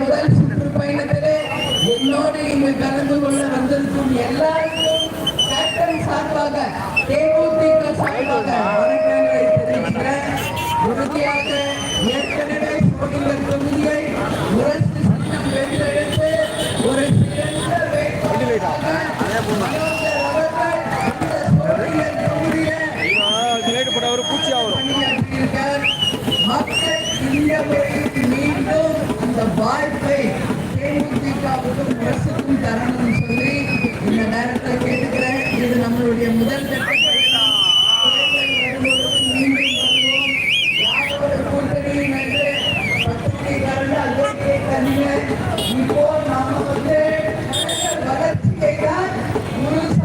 முதல் சுற்றுப்பயணத்திலே என்னோடு இங்கு கலந்து கொள்ள வந்திருக்கும் எல்லாருக்கும் கேப்டன் சார்பாக தேமுதிக சார்பாக வணக்கங்களை தெரிவிக்கிறேன். உறுதியாக இப்போ நம்ம வந்து வளர்ச்சியை தான்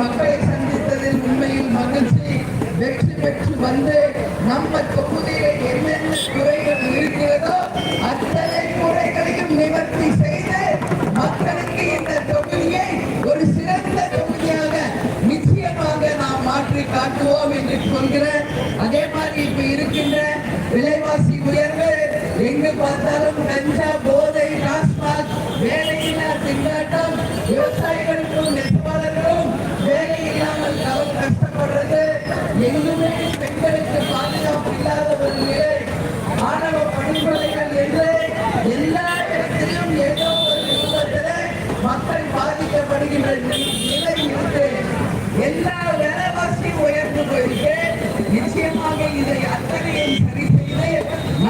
மக்களை சந்தித்ததில் உண்மையில் மகிழ்ச்சி. வெற்றி பெற்று வந்து நம்ம தொகுதியில என்னென்ன குறைகள் இருக்கிறதோ அத்தனை குறைகளையும் நிவர்த்தி செய்து மக்களுக்கு இந்த தொகுதியை ஒரு சிறந்த தொகுதியாக நிச்சயமாக நாம் மாற்றி காட்டுவோம் என்று சொல்கிறேன். அதே மாதிரி இப்ப இருக்கின்ற விலைவாசி உயர்வு எங்கு பார்த்தாலும் கஞ்சா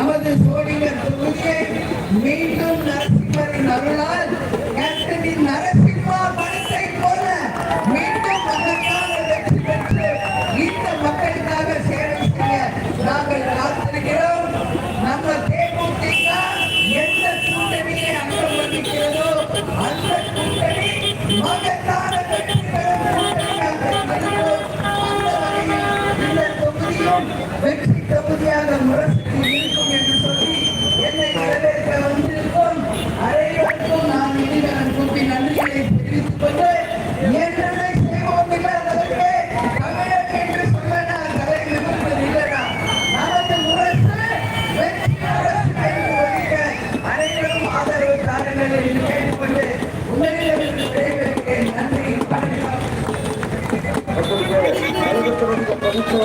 நமது சோழியர் தொகுதியை மீண்டும் நரசிம்மரின் அருளால் கேப்டனி நரசிம்மா பணத்தை போல மீண்டும் மக்களுக்காக வெற்றி பெற்று இந்த மக்களுக்காக சேவை செய்ய நாங்கள் காத்திருக்கிறோம். நம்ம தேமுதிக எந்த கூட்டணியை அங்கம் வகிக்கிறதோ அந்த கூட்டணி மகத்தான வெற்றி பெறும் கூட்டணியாக அந்த வகையில் இந்த தொகுதியும் வெற்றி ప్రభుత్వం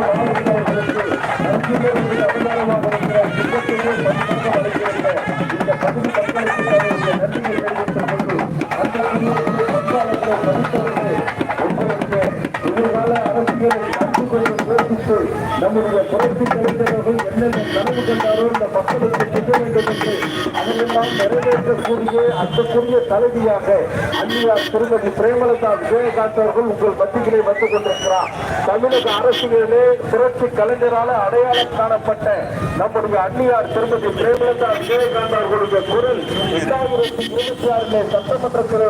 நம்முடைய புரட்சி கலைஞர்கள் என்னென்ன நடந்து கொண்டாரோ இந்த மக்களுக்கு செய்ய வேண்டும் என்று அதையெல்லாம் நிறைவேற்றக்கூடிய அந்தக்கூடிய தலைவியாக அந்நியார் திருமதி பிரேமலதா விஜயகாந்த் அவர்கள் உங்கள் மத்தியிலே வந்து கொண்டிருக்கிறார். தமிழக அரசியலே புரட்சி கலைஞரால் அடையாளம் காணப்பட்ட நம்முடைய அன்னியார் திருமதி பிரேமலதா விஜயகாந்த் அவர்களுடைய குரல் இரண்டாயிரத்தி இருபத்தி ஆறிலே சட்டமன்றத்தில்